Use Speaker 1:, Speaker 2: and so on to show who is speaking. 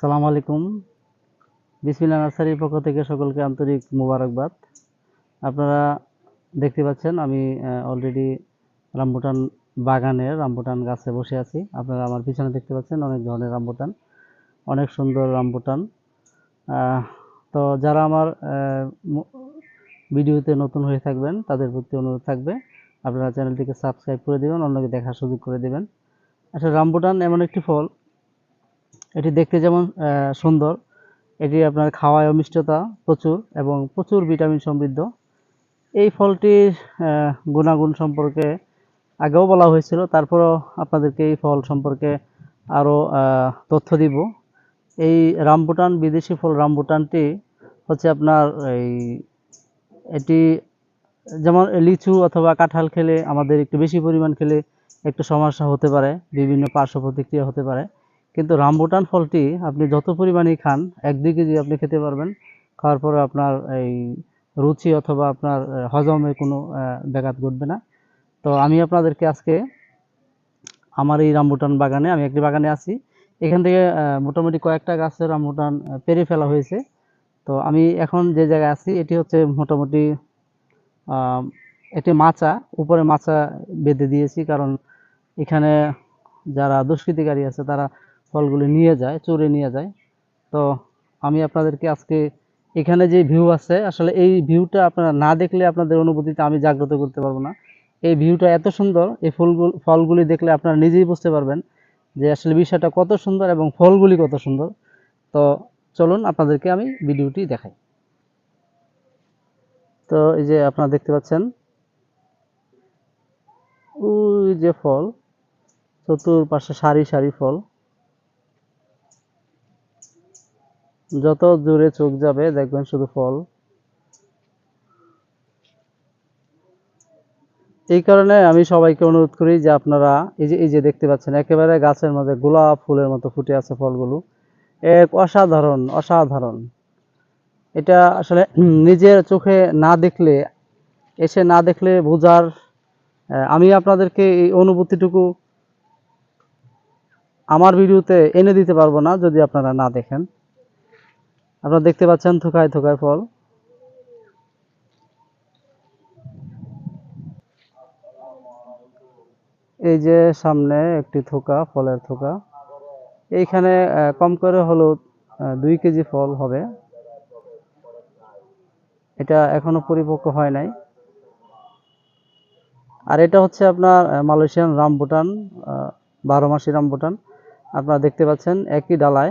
Speaker 1: সালাম আলাইকুম। বিসমিল্লা নার্সারির পক্ষ থেকে সকলকে আন্তরিক মোবারকবাদ। আপনারা দেখতে পাচ্ছেন আমি অলরেডি রামবুটান বাগানের রামবুটান গাছে বসে আছি। আপনারা আমার পিছনে দেখতে পাচ্ছেন অনেক ধরনের রামবুটান, অনেক সুন্দর রামবুটান। তো যারা আমার ভিডিওতে নতুন হয়ে থাকবেন, তাদের প্রতি অনুরোধ থাকবে, আপনারা চ্যানেলটিকে সাবস্ক্রাইব করে দেবেন, অন্যকে দেখার সুযোগ করে দেবেন। আচ্ছা রামবুটান এমন একটি ফল এটি দেখতে যেমন সুন্দর। এটি আপনার খাওয়ায় মিষ্টতা প্রচুর এবং প্রচুর ভিটামিন সমৃদ্ধ। এই ফলটির গুণাগুণ সম্পর্কে আগেও বলা হয়েছিল, তারপরও আপনাদেরকে এই ফল সম্পর্কে আরও তথ্য দিব। এই রামবুটান বিদেশি ফল রামবুটানটি হচ্ছে আপনার এই, এটি যেমন লিচু অথবা কাঁঠাল খেলে আমাদের একটু বেশি পরিমাণ খেলে একটু সমস্যা হতে পারে, বিভিন্ন পার্শ্ব প্রতিক্রিয়া হতে পারে। কিন্তু রামবুটান ফলটি আপনি যত পরিমাণেই খান, এক দুই কেজি আপনি খেতে পারবেন। খাওয়ার পরে আপনার এই রুচি অথবা আপনার হজমে কোনো ব্যাঘাত ঘটবে না। তো আমি আপনাদেরকে আজকে আমার এই রামবুটান বাগানে, আমি একটি বাগানে আছি। এখান থেকে মোটামুটি কয়েকটা গাছের রামবুটান পেরে ফেলা হয়েছে। তো আমি এখন যে জায়গায় আছি, এটি হচ্ছে মোটামুটি একটি মাচা। উপরে মাচা বেঁধে দিয়েছি, কারণ এখানে যারা দুষ্কৃতিকারী আছে, তারা ফলগুলি নিয়ে যায় চুরে নিয়ে যায়। তো আমি আপনাদেরকে আজকে এখানে যে ভিউ আছে, আসলে এই ভিউটা আপনারা না দেখলে আপনাদের অনুভূতিটা আমি জাগ্রত করতে পারব না। এই ভিউটা এত সুন্দর, এই ফুলগুলো, ফলগুলি দেখলে আপনারা নিজেই বুঝতে পারবেন যে আসলে বিষয়টা কত সুন্দর এবং ফলগুলি কত সুন্দর। তো চলুন আপনাদেরকে আমি ভিডিওটি দেখাই। তো এই যে আপনারা দেখতে পাচ্ছেন, ওই যে ফল, চতুর্পাশে সারি সারি ফল। যত দূরে চোখ যাবে, দেখবেন শুধু ফল। এই কারণে আমি সবাইকে অনুরোধ করি যে আপনারা, এই যে এই যে দেখতে পাচ্ছেন, একেবারে গাছের মধ্যে গোলাপ ফুলের মতো ফুটে আছে ফলগুলো। এক অসাধারণ অসাধারণ। এটা আসলে নিজের চোখে না দেখলে, এসে না দেখলে বোঝার আমি আপনাদেরকে এই অনুভূতিটুকু আমার ভিডিওতে এনে দিতে পারব না যদি আপনারা না দেখেন। আপনারা দেখতে পাচ্ছেন থোকায় থোকায় ফল। এই যে সামনে একটি থোকা, ফলের থোকা। এইখানে কম করে হলো দুই কেজি ফল হবে। এটা এখনও পরিপক্ক হয় নাই। আর এটা হচ্ছে আপনার মালয়েশিয়ান রামবুটান বারো মাসি রামবুটান আপনারা দেখতে পাচ্ছেন একই ডালায়